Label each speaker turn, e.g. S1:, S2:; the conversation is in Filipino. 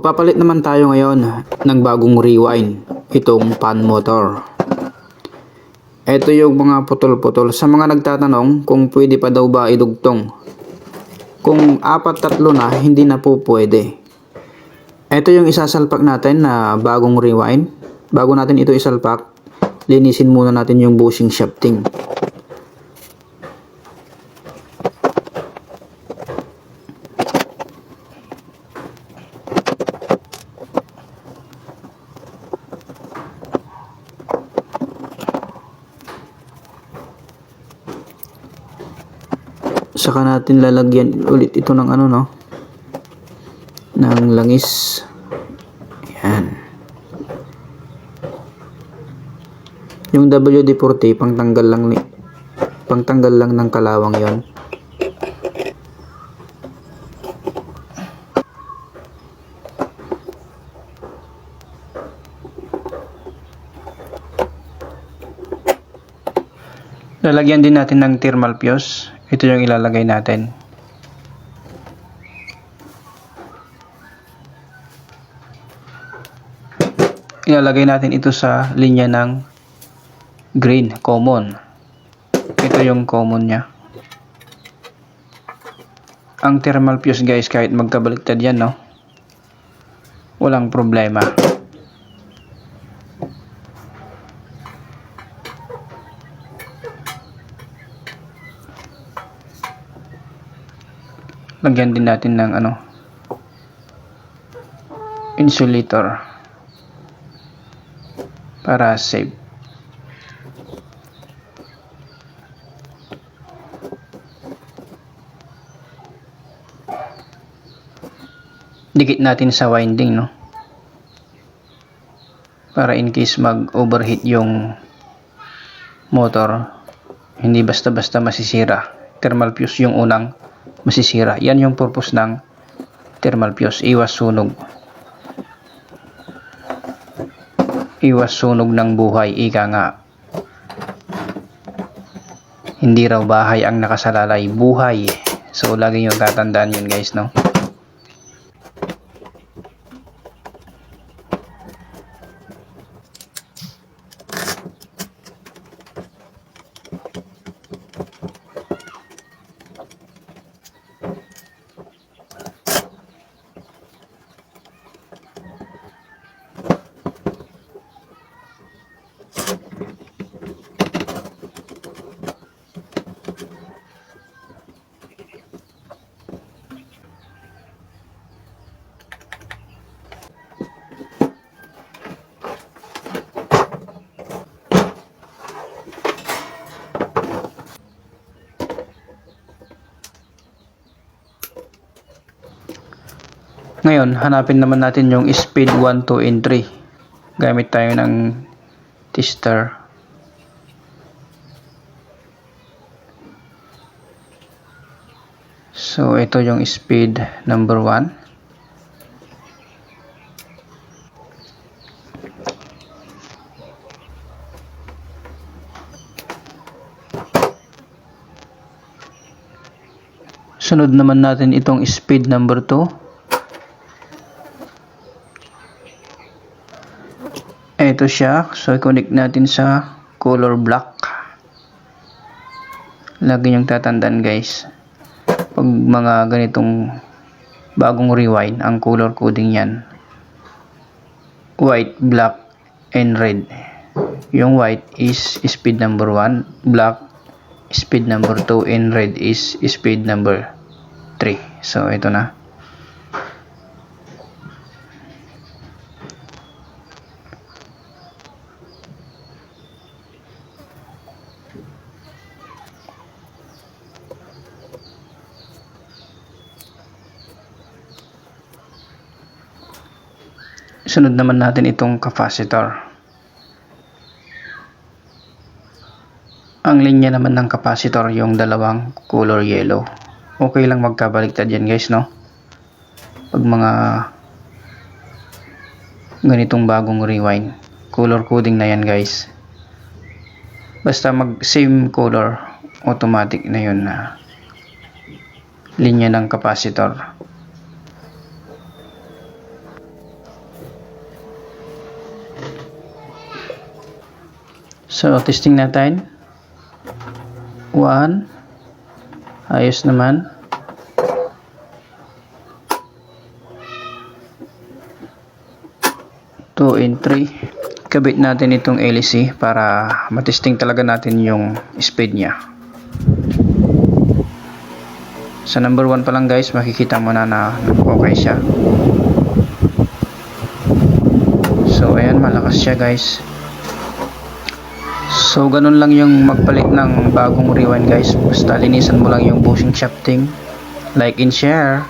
S1: Magpapalit naman tayo ngayon ng bagong rewind, itong pan motor. Ito yung mga putol-putol. Sa mga nagtatanong kung pwede pa daw ba idugtong. Kung apat tatlo na, hindi na po pwede. Ito yung isasalpak natin na bagong rewind. Bago natin ito isalpak, linisin muna natin yung bushing shafting. Saka natin lalagyan ulit ito ng ano no ng langis. Yan. Yung WD-40 pangtanggal lang ni pangtanggal lang ng kalawang 'yon. Lalagyan din natin ng thermal fuse. Ito yung ilalagay natin. Ilalagay natin ito sa linya ng green, common. Ito yung common niya. Ang thermal fuse guys, kahit magkabaliktad yan, no? Walang problema. Lagyan din natin ng ano insulator para safe. Dikit natin sa winding no? Para in case mag overheat yung motor hindi basta basta masisira. Thermal fuse yung unang masisira. Yan yung purpose ng thermal fuse. Iwas sunog. Iwas sunog ng buhay. Ika nga. Hindi raw bahay ang nakasalalay. Buhay. So, lagi nyo tatandaan yun guys, no? Ngayon, hanapin naman natin yung speed 1, 2, and 3. Gamit tayo ng tester. So, ito yung speed number 1. Sunod naman natin itong speed number 2. Ito siya. So, i-connect natin sa color black. Lagi niyong tatandaan guys. Pag mga ganitong bagong rewind, ang color coding yan. White, black, and red. Yung white is speed number 1. Black, speed number 2. And red is speed number 3. So, ito na. Sunod naman natin itong capacitor. Ang linya naman ng capacitor yung dalawang color yellow. Okay lang magkabaliktad yan guys no. Pag mga ganitong bagong rewind. Color coding na yan guys. Basta mag same color automatic na yun na linya ng capacitor. So, testing natin. 1. Ayos naman. Two and three. Kabit natin itong LEC para matesting talaga natin yung speed niya. Sa number 1 pa lang guys, makikita mo na na okay siya. So ayan, malakas siya guys. So ganun lang yung magpalit ng bagong rewind guys. Basta linisan mo lang yung bushing shafting. Like and share.